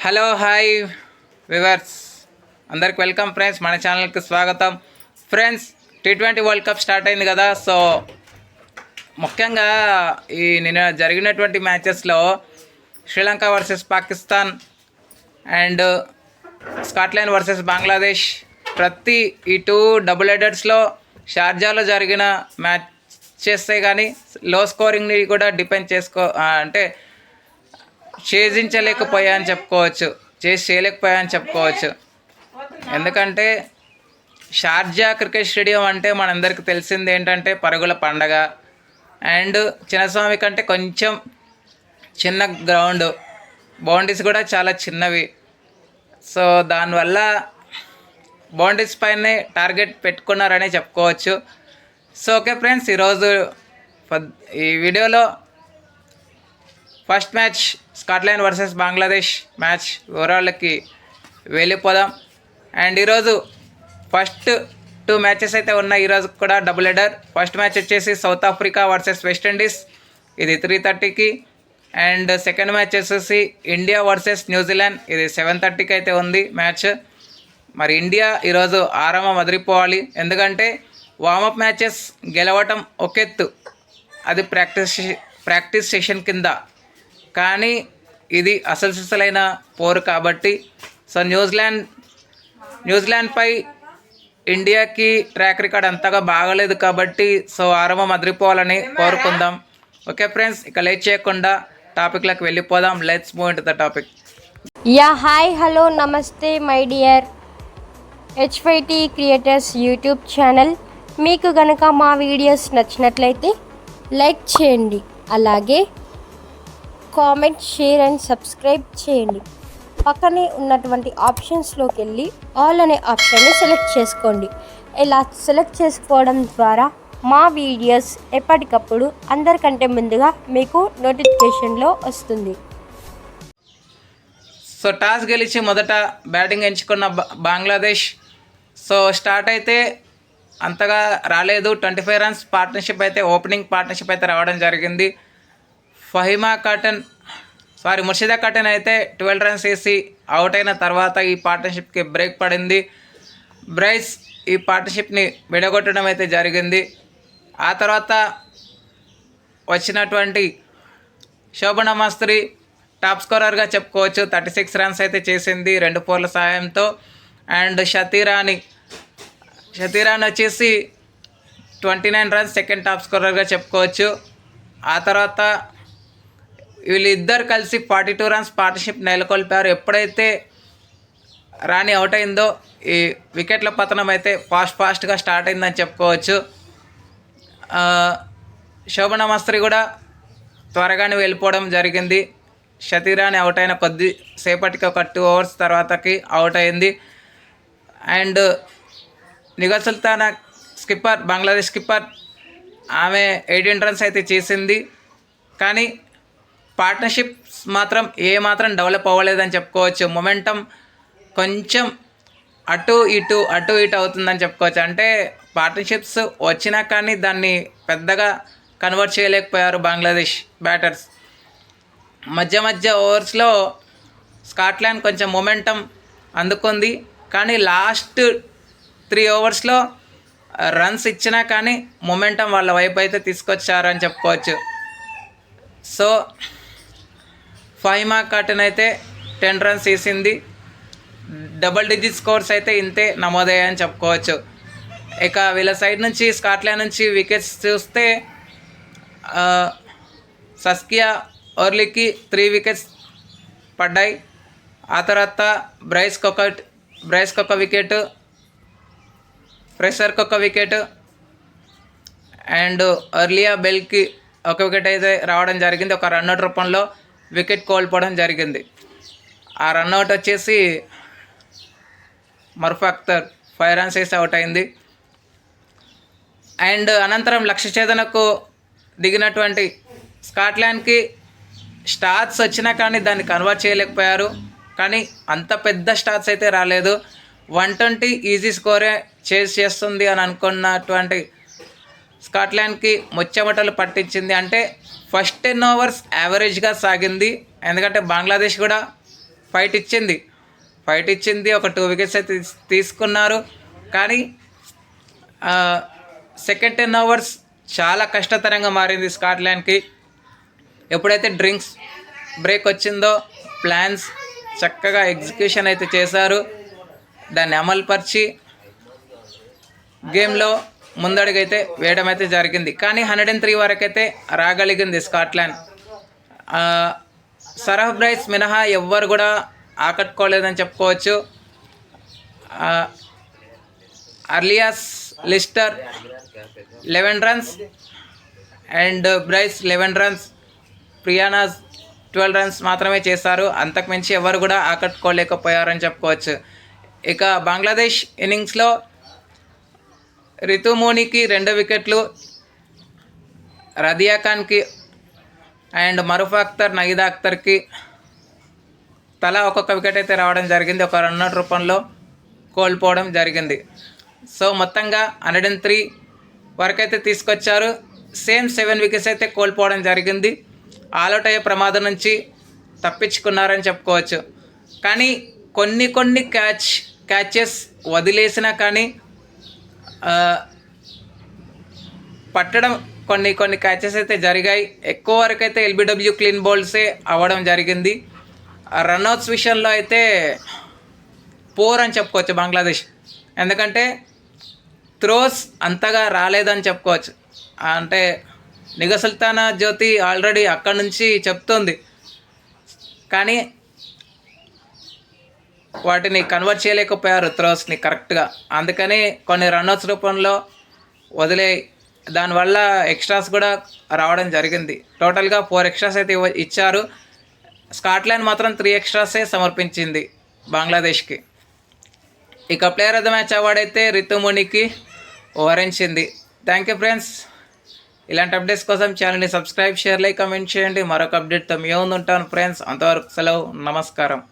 Hello hi viewers అందరికి welcome friends మన ఛానల్కి స్వాగతం. Friends T twenty world cup start అయింది కదా సో ముఖ్యంగా ఈ నిన్న జరిగినటువంటి మ్యాచెస్లో Sri Lanka versus Pakistan and Scotland versus Bangladesh ప్రతి ఈ టూ డబుల్ హెడర్స్లో షార్జాలో జరిగిన మ్యాచ్ చేస్తే కానీ లో స్కోరింగ్ని కూడా డిపెండ్ చేసుకో అంటే ఛేదించలేకపోయా అని చెప్పుకోవచ్చు. చేసి చేయలేకపోయా అని చెప్పుకోవచ్చు. ఎందుకంటే షార్జా క్రికెట్ స్టేడియం అంటే మనందరికీ తెలిసింది ఏంటంటే పరుగుల పండగ. అండ్ చిన్నస్వామి కంటే కొంచెం చిన్న గ్రౌండ్. బౌండరీస్ కూడా చాలా చిన్నవి. సో దానివల్ల బౌండరీస్ పైనే టార్గెట్ పెట్టుకున్నారని చెప్పుకోవచ్చు. సో ఓకే ఫ్రెండ్స్ ఈరోజు ఈ వీడియోలో first match Scotland versus Bangladesh match. వివరాలకి వెళ్ళిపోదాం. అండ్ ఈరోజు ఫస్ట్ టూ మ్యాచెస్ అయితే ఉన్నాయి. ఈరోజు కూడా డబుల్ హెడర్. ఫస్ట్ మ్యాచ్ వచ్చేసి South Africa versus West Indies ఇది త్రీ థర్టీకి అండ్ సెకండ్ మ్యాచ్ వచ్చేసి ఇండియా వర్సెస్ న్యూజిలాండ్ ఇది సెవెన్ థర్టీకి అయితే ఉంది మ్యాచ్. మరి ఇండియా ఈరోజు ఆరామం వదిలిపోవాలి ఎందుకంటే వామప్ మ్యాచెస్ గెలవటం ఒకెత్తు. అది ప్రాక్టీస్ ప్రాక్టీస్ సెషన్ కింద. కానీ ఇది అసలు సిసలైన పోరు కాబట్టి సో న్యూజిలాండ్ న్యూజిలాండ్పై ఇండియాకి ట్రాక్ రికార్డ్ అంతగా బాగలేదు కాబట్టి సో ఆరంభం అదిరిపోవాలని కోరుకుందాం. ఓకే ఫ్రెండ్స్ ఇక లేట్ చేయకుండా టాపిక్లకు వెళ్ళిపోదాం. Let's move into the topic yeah hi hello నమస్తే my dear HYT creators YouTube channel. మీకు గనక మా వీడియోస్ నచ్చినట్లయితే లైక్ చేయండి. అలాగే కామెంట్ షేర్ అండ్ సబ్స్క్రైబ్ చేయండి. పక్కనే ఉన్నటువంటి ఆప్షన్స్లోకి వెళ్ళి ఆల్ అనే ఆప్షన్ని సెలెక్ట్ చేసుకోండి. ఇలా సెలెక్ట్ చేసుకోవడం ద్వారా మా వీడియోస్ ఎప్పటికప్పుడు అందరికంటే ముందుగా మీకు నోటిఫికేషన్లో వస్తుంది. సో టాస్ గెలిచి మొదట బ్యాటింగ్ ఎంచుకున్న బంగ్లాదేశ్. సో స్టార్ట్ అయితే అంతగా రాలేదు. ట్వంటీ ఫైవ్ రన్స్ పార్ట్నర్షిప్ అయితే ఓపెనింగ్ పార్ట్నర్షిప్ అయితే రావడం జరిగింది. ఫహిమా కాటన్ సారీ ముర్షిదా కాటన్ అయితే ట్వెల్వ్ రన్స్ వేసి అవుట్ అయిన తర్వాత ఈ పార్ట్నర్షిప్కి బ్రేక్ పడింది. బ్రైస్ ఈ పార్ట్నర్షిప్ని విడగొట్టడం అయితే జరిగింది. ఆ తర్వాత వచ్చినటువంటి శోభన మాస్త్రి టాప్ స్కోరర్గా చెప్పుకోవచ్చు. థర్టీ సిక్స్ రన్స్ అయితే చేసింది రెండు పోర్ల సహాయంతో అండ్ షతీరాని షతీరాని వచ్చేసి twenty nine runs second top స్కోరర్గా చెప్పుకోవచ్చు. ఆ తర్వాత వీళ్ళిద్దరు కలిసి ఫార్టీ టూ రన్స్ పార్ట్నర్షిప్ నెలకొల్పారు. ఎప్పుడైతే రాణి అవుట్ అయిందో ఈ వికెట్ల పతనం అయితే ఫాస్ట్ ఫాస్ట్గా స్టార్ట్ అయిందని చెప్పుకోవచ్చు. శోభన మాస్త్రి కూడా త్వరగానే వెళ్ళిపోవడం జరిగింది. షతీరాని అవుట్ అయిన కొద్ది సేపటికి ఒక టూ అవర్స్ తర్వాతకి అవుట్ అయింది. And Nigar Sultana skipper Bangladesh skipper ఆమె ఎయిటీన్ రన్స్ అయితే చేసింది. కానీ పార్ట్నర్షిప్స్ మాత్రం ఏ మాత్రం డెవలప్ అవ్వలేదని చెప్పుకోవచ్చు. మొమెంటం కొంచెం అటు ఇటు అటు ఇటు అవుతుందని చెప్పుకోవచ్చు. అంటే పార్ట్నర్షిప్స్ వచ్చినా కానీ దాన్ని పెద్దగా కన్వర్ట్ చేయలేకపోయారు బంగ్లాదేశ్ బ్యాటర్స్. మధ్య మధ్య ఓవర్స్లో స్కాట్లాండ్ కొంచెం మొమెంటం అందుకుంది. కానీ లాస్ట్ త్రీ ఓవర్స్లో రన్స్ ఇచ్చినా కానీ మొమెంటం వాళ్ళ వైపు అయితే తీసుకొచ్చారని చెప్పుకోవచ్చు. సో ఫైమా కాటన్ అయితే టెన్ రన్స్ వేసింది. డబుల్ డిజిట్ స్కోర్స్ అయితే ఇంతే నమోదయ్యాయని చెప్పుకోవచ్చు. ఇక వీళ్ళ సైడ్ నుంచి స్కాట్లాండ్ నుంచి వికెట్స్ చూస్తే సస్కియా ఓర్లీకి త్రీ వికెట్స్ పడ్డాయి. ఆ తర్వాత బ్రైస్కి ఒక బ్రైస్కి ఒక వికెట్ ఫ్రెషర్కి ఒక వికెట్ అండ్ ఎర్లియా బెల్కి ఒక వికెట్ అయితే రావడం జరిగింది. ఒక రన్అట్ రూపంలో వికెట్ కోల్పోవడం జరిగింది. ఆ రన్అట్ వచ్చేసి మర్ఫ్ అఖ్తర్ ఫైవ్ రన్స్ వేసి అవుట్ అయింది. అండ్ అనంతరం లక్ష్య ఛేదనకు దిగినటువంటి స్కాట్లాండ్కి స్టార్ట్స్ వచ్చినా కానీ దాన్ని కన్వర్ట్ చేయలేకపోయారు. కానీ అంత పెద్ద స్టార్ట్స్ అయితే రాలేదు. వన్ ట్వంటీ ఈజీ స్కోరే చేసి చేస్తుంది అని అనుకున్నటువంటి స్కాట్లాండ్కి ముచ్చెమటలు పట్టించింది అంటే ఫస్ట్ టెన్ ఓవర్స్ యావరేజ్గా సాగింది. ఎందుకంటే బంగ్లాదేశ్ కూడా ఫైట్ ఇచ్చింది. ఫైట్ ఇచ్చింది ఒక టూ వికెట్స్ అయితే తీసుకున్నారు. కానీ సెకండ్ టెన్ అవర్స్ చాలా కష్టతరంగా మారింది స్కాట్లాండ్కి. ఎప్పుడైతే డ్రింక్స్ బ్రేక్ వచ్చిందో ప్లాన్స్ చక్కగా ఎగ్జిక్యూషన్ అయితే చేశారు. దాన్ని అమలుపరిచి గేమ్లో ముందడుగైతే వేయడం అయితే జరిగింది. కానీ హండ్రెడ్ అండ్ త్రీ వరకైతే రాగలిగింది స్కాట్లాండ్. సరఫ్ బ్రైస్ మినహా ఎవ్వరు కూడా ఆకట్టుకోలేదని చెప్పుకోవచ్చు. Ailsa Lister eleven runs and Bryce eleven runs. ప్రియానాస్ twelve runs మాత్రమే చేశారు. అంతకుమించి ఎవరు కూడా ఆకట్టుకోలేకపోయారని చెప్పుకోవచ్చు. ఇక బంగ్లాదేశ్ ఇన్నింగ్స్లో రితుమోనికి రెండు వికెట్లు రదియా ఖాన్కి అండ్ మరుఫ్ అఖ్తర్ నయీదా అఖ్తర్కి తలా ఒక్కొక్క వికెట్ అయితే రావడం జరిగింది. ఒక రన్నర్ రూపంలో కోల్పోవడం జరిగింది. సో మొత్తంగా హండ్రెడ్ అండ్ త్రీ వరకు అయితే తీసుకొచ్చారు. సేమ్ సెవెన్ వికెట్స్ అయితే కోల్పోవడం జరిగింది. ఆల్అౌట్ అయ్యే ప్రమాదం నుంచి తప్పించుకున్నారని చెప్పుకోవచ్చు. కానీ కొన్ని కొన్ని క్యాచ్ క్యాచెస్ వదిలేసినా కానీ పట్టడం కొన్ని కొన్ని క్యాచెస్ అయితే జరిగాయి. ఎక్కువ వరకు అయితే ఎల్బిడబ్ల్యూ క్లీన్ బౌల్సే అవ్వడం జరిగింది. రన్అట్స్ విషయంలో అయితే పోర్ అని చెప్పుకోవచ్చు బంగ్లాదేశ్. ఎందుకంటే త్రోస్ అంతగా రాలేదని చెప్పుకోవచ్చు. అంటే నిగ సుల్తానా జ్యోతి ఆల్రెడీ అక్కడి నుంచి చెప్తుంది. కానీ వాటిని కన్వర్ట్ చేయలేకపోయారు త్రోస్ని కరెక్ట్గా అందుకని కొన్ని రన్అట్స్ రూపంలో వదిలే దానివల్ల ఎక్స్ట్రాస్ కూడా రావడం జరిగింది. టోటల్గా ఫోర్ ఎక్స్ట్రాస్ అయితే ఇచ్చారు. స్కాట్లాండ్ మాత్రం త్రీ ఎక్స్ట్రాసే సమర్పించింది బంగ్లాదేశ్కి. ఇక player of the match award అయితే రితుమునికి వివరించింది థ్యాంక్ యూ ఫ్రెండ్స్ ఇలాంటి అప్డేట్స్ కోసం ఛానల్ని సబ్స్క్రైబ్ షేర్ లైక్ కమెంట్ చేయండి. మరొక అప్డేట్తో మేము ఉంటాను ఫ్రెండ్స్ అంతవరకు సెలవు నమస్కారం.